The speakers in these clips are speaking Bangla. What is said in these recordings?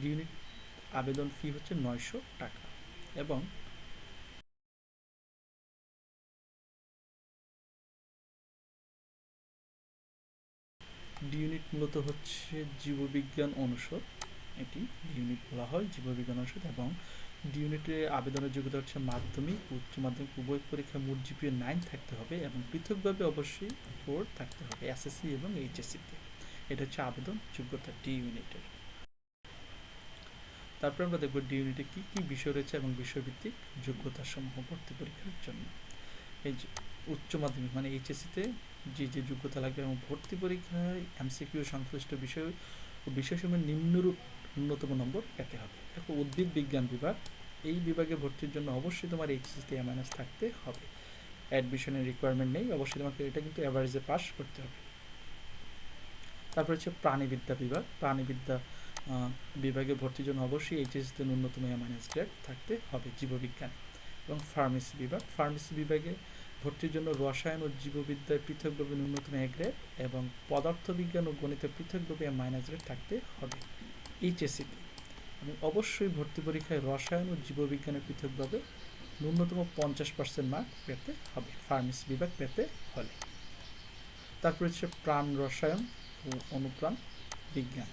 ইউনিট আবেদন ফি হচ্ছে নয়শো টাকা এবং ইউনিট মূলত হচ্ছে জীববিজ্ঞান অনুষদ। এটি ইউনিট বলা হয়, জীববিজ্ঞান অনুষদ এবং ইউনিটে আবেদনের যোগ্যতা হচ্ছে মাধ্যমিক, উচ্চ মাধ্যমিক, উভয় পরীক্ষায় মোট জিপিএ নাইন থাকতে হবে এবং পৃথকভাবে অবশ্যই ফোর থাকতে হবে এসএসসি এবং এইচএসসিতে এটা হচ্ছে আবেদন যোগ্যতা ডি ইউনিটের তারপর আমরা দেখব ডি ইউনিটে কী কী বিষয় রয়েছে এবং বিষয়ভিত্তিক যোগ্যতা সমূহ ভর্তি পরীক্ষার জন্য। এই উচ্চ মাধ্যমিক মানে এইচএসসিতে যে যে যোগ্যতা লাগবে এবং ভর্তি পরীক্ষায় এমসিকিউ সংশ্লিষ্ট বিষয় ও বিষয়সমূহের নিম্নরূপ ন্যূনতম নম্বর পেতে হবে। দেখো, উদ্ভিদ বিজ্ঞান বিভাগ, এই বিভাগে ভর্তির জন্য অবশ্যই তোমার এইচএসসিতে এমএনএস থাকতে হবে। অ্যাডমিশনের রিকোয়ারমেন্ট নেই, অবশ্যই তোমাকে এটা কিন্তু অ্যাভারেজে পাস করতে হবে। তারপর হচ্ছে প্রাণীবিদ্যা বিভাগ, প্রাণীবিদ্যা বিভাগে ভর্তির জন্য অবশ্যই এইচএসসিতে ন্যূনতম এমএনএস গ্রেড থাকতে হবে, জীববিজ্ঞান। এবং ফার্মেসি বিভাগ, ফার্মেসি বিভাগে ভর্তির জন্য রসায়ন ও জীববিদ্যায় পৃথকভাবে ন্যূনতম এ গ্রেড এবং পদার্থবিজ্ঞান ও গণিতে পৃথকভাবে মাইনাস গ্রেড থাকতে হবে এইচএসসিতে এবং অবশ্যই ভর্তি পরীক্ষায় রসায়ন ও জীববিজ্ঞানে পৃথকভাবে ন্যূনতম পঞ্চাশ পার্সেন্ট মার্ক পেতে হবে, ফার্মেসি বিভাগ পেতে হলে। তারপর হচ্ছে প্রাণ রসায়ন ও অনুপ্রাণ বিজ্ঞান।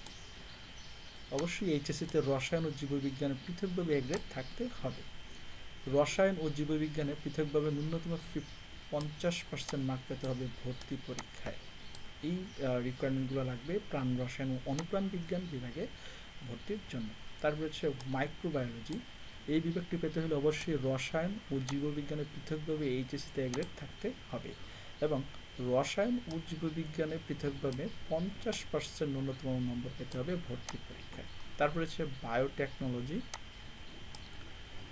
অবশ্যই এইচএসসিতে রসায়ন ও জীববিজ্ঞানে পৃথকভাবে এ গ্রেড থাকতে হবে। রসায়ন ও জীববিজ্ঞানে পৃথকভাবে ন্যূনতম পঞ্চাশ পার্সেন্ট মার্ক পেতে হবে ভর্তি পরীক্ষায়। এই রিকোয়ারমেন্টগুলো লাগবে প্রাণ রসায়ন ও অনুপ্রাণ বিজ্ঞান বিভাগে ভর্তির জন্য। তারপর হচ্ছে মাইক্রোবায়োলজি এই বিভাগটি পেতে হলে অবশ্যই রসায়ন ও জীববিজ্ঞানে পৃথকভাবে এইচএসিতে এইচএসসিতে গ্রেড থাকতে হবে এবং রসায়ন ও জীববিজ্ঞানে পৃথকভাবে পঞ্চাশ পার্সেন্ট ন্যূনতম নম্বর পেতে হবে ভর্তি পরীক্ষায়। তারপর হচ্ছে biotechnology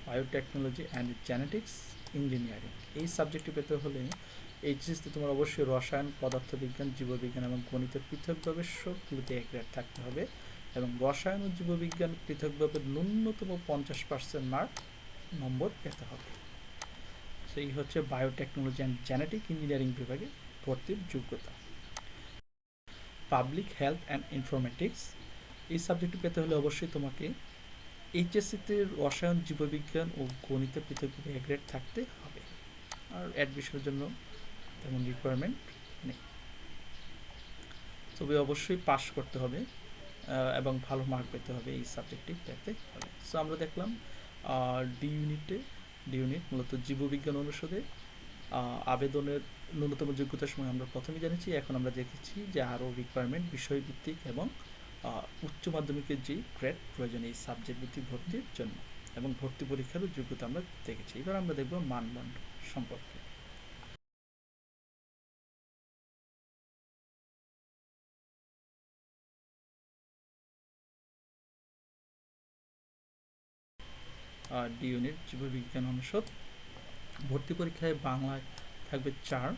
biotechnology and genetics engineering এই সাবজেক্টটি পেতে হলে এইচএসতে তোমার অবশ্যই রসায়ন, পদার্থবিজ্ঞান, জীববিজ্ঞান এবং গণিতে পৃথকভাবে সবগুলোতে এক থাকতে হবে এবং রসায়ন ও জীববিজ্ঞান পৃথকভাবে ন্যূনতম পঞ্চাশ পার্সেন্ট মার্ক নম্বর পেতে হবে। সেই হচ্ছে বায়োটেকনোলজি অ্যান্ড জেনেটিক ইঞ্জিনিয়ারিং বিভাগে। ভর্তির যোগ্যতা। পাবলিক হেলথ অ্যান্ড ইনফরমেটিক্স, এই সাবজেক্টটি পেতে হলে অবশ্যই তোমাকে এইচএসসিতে রসায়ন, জীববিজ্ঞান ও গণিতে পৃথক গ্রেড থাকতে হবে। আর অ্যাডমিশনের জন্য তেমন রিকোয়ারমেন্ট নেই। তবে অবশ্যই পাস করতে হবে এবং ভালো মার্ক পেতে হবে এই সাবজেক্টটি পেতে হলে। সো আমরা দেখলাম ডি ইউনিটে ডি ইউনিট মূলত জীববিজ্ঞান অনুষদে আবেদনের ন্যূনতম যোগ্যতার সময় আমরা প্রথমে জেনেছি এখন আমরা দেখেছি যে আরও রিকোয়ারমেন্ট বিষয়ভিত্তিক এবং উচ্চ মাধ্যমিকের যে গ্রেড প্রয়োজন এই সাবজেক্ট ভিত্তিক ভর্তির জন্য এবং ভর্তি পরীক্ষারও যোগ্যতা আমরা দেখেছি। এবার আমরা দেখব মানদণ্ড সম্পর্কে। ডি ইউনিট জীববিজ্ঞান অনুষদ। ভর্তি পরীক্ষায় বাংলায় থাকবে চার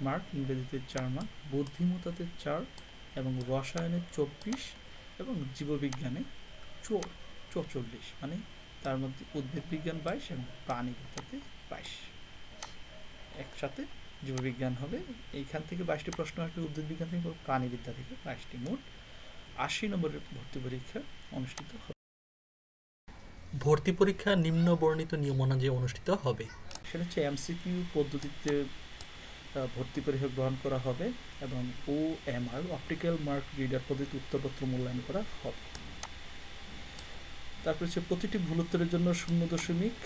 মার্ক, ইংরেজিতে চার মার্ক, বুদ্ধিমত্তাতে চার এবং রসায়নে চব্বিশ এবং জীববিজ্ঞানে চৌচল্লিশ। মানে তার মধ্যে উদ্ভিদ বিজ্ঞান বাইশ এবং প্রাণীবিদ্যাতে বাইশ। একসাথে জীববিজ্ঞান হবে। এইখান থেকে বাইশটি প্রশ্ন আসবে, উদ্ভিদ বিজ্ঞান থেকে প্রাণীবিদ্যা থেকে বাইশটি মোট। আশি নম্বরের ভর্তি পরীক্ষা অনুষ্ঠিত হবে। ভর্তি পরীক্ষা নিম্ন বর্ণিত নিয়ম অনুযায়ী অনুষ্ঠিত হবে। সেটা হচ্ছে এমসিকিউ পদ্ধতিতে ভর্তি পরীক্ষা গ্রহণ করা হবে এবং O M R optical mark reader পদ্ধতি উত্তরপত্র মূল্যায়ন করা হবে। তারপর হচ্ছে প্রতিটি ভুল উত্তরের জন্য শূন্য দশমিক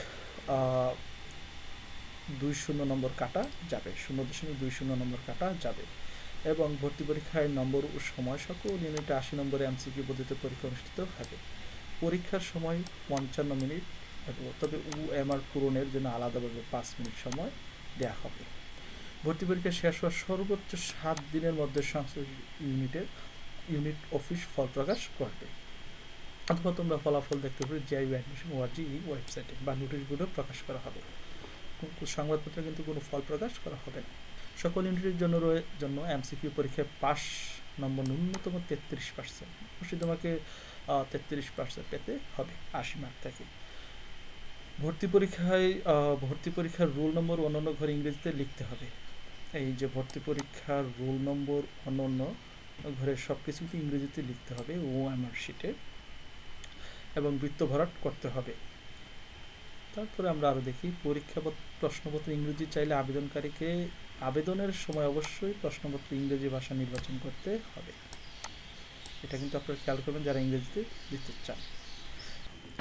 দুই শূন্য নম্বর কাটা যাবে। শূন্য দশমিক দুই শূন্য নম্বর কাটা যাবে। এবং ভর্তি পরীক্ষায় নম্বর ও সময় সকল ইউনিটে আশি নম্বরে এমসিকিউ পদ্ধতিতে পরীক্ষা অনুষ্ঠিত হবে। পরীক্ষার সময় পঞ্চান্ন মিনিট এবং তবে উ, এম আর পূরণের জন্য আলাদাভাবে পাঁচ মিনিট সময় দেওয়া হবে। ভর্তি পরীক্ষা শেষ হওয়ার সর্বোচ্চ সাত দিনের মধ্যে সংশ্লিষ্ট ইউনিটের, ইউনিট অফিস ফল প্রকাশ করবে অথবা তোমরা ফলাফল দেখতে পারো জিআই অ্যাডমিশন ওয়ার্জি এই ওয়েবসাইটে বা নোটিশগুলো প্রকাশ করা হবে। সংবাদপত্রে কিন্তু কোনো ফল প্রকাশ করা হবে না। সকল ইউনিটের জন্য জন্য এমসিকিউ পরীক্ষায় পাস নম্বর ন্যূনতম তেত্রিশ পার্সেন্ট অবশ্যই তোমাকে তেত্রিশ পার্সেন্ট পেতে হবে আশি মার্ক থেকে। ভর্তি পরীক্ষায় ভর্তি পরীক্ষার রোল নম্বর অন্যান্য ঘরে ইংরেজিতে লিখতে হবে। এই যে ভর্তি পরীক্ষার রোল নম্বর অন্যান্য ঘরে সব কিছুকে ইংরেজিতে লিখতে হবে ও আমার শিটে এবং বৃত্ত ভরাট করতে হবে। তারপরে আমরা আরও দেখি পরীক্ষা প্রশ্নপত্র ইংরেজি চাইলে আবেদনকারীকে আবেদনের সময় অবশ্যই প্রশ্নপত্র ইংরেজি ভাষা নির্বাচন করতে হবে। এটা কিন্তু আপনারা খেয়াল করবেন যারা ইংরেজিতে দিতে চান।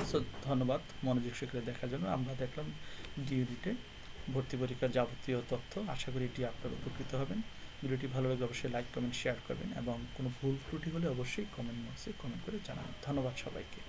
সো ধন্যবাদ মনোযোগ সহকারে দেখার জন্য। আমরা দেখলাম ডিউডিতে ভর্তি পরীক্ষার যাবতীয় তথ্য। আশা করি এটি আপনারা উপকৃত হবেন। ভিডিওটি ভালো লাগলে অবশ্যই লাইক, কমেন্ট শেয়ার করবেন এবং কোনো ভুল ত্রুটি হলে অবশ্যই কমেন্ট বক্সে কমেন্ট করে জানাবেন। ধন্যবাদ সবাইকে।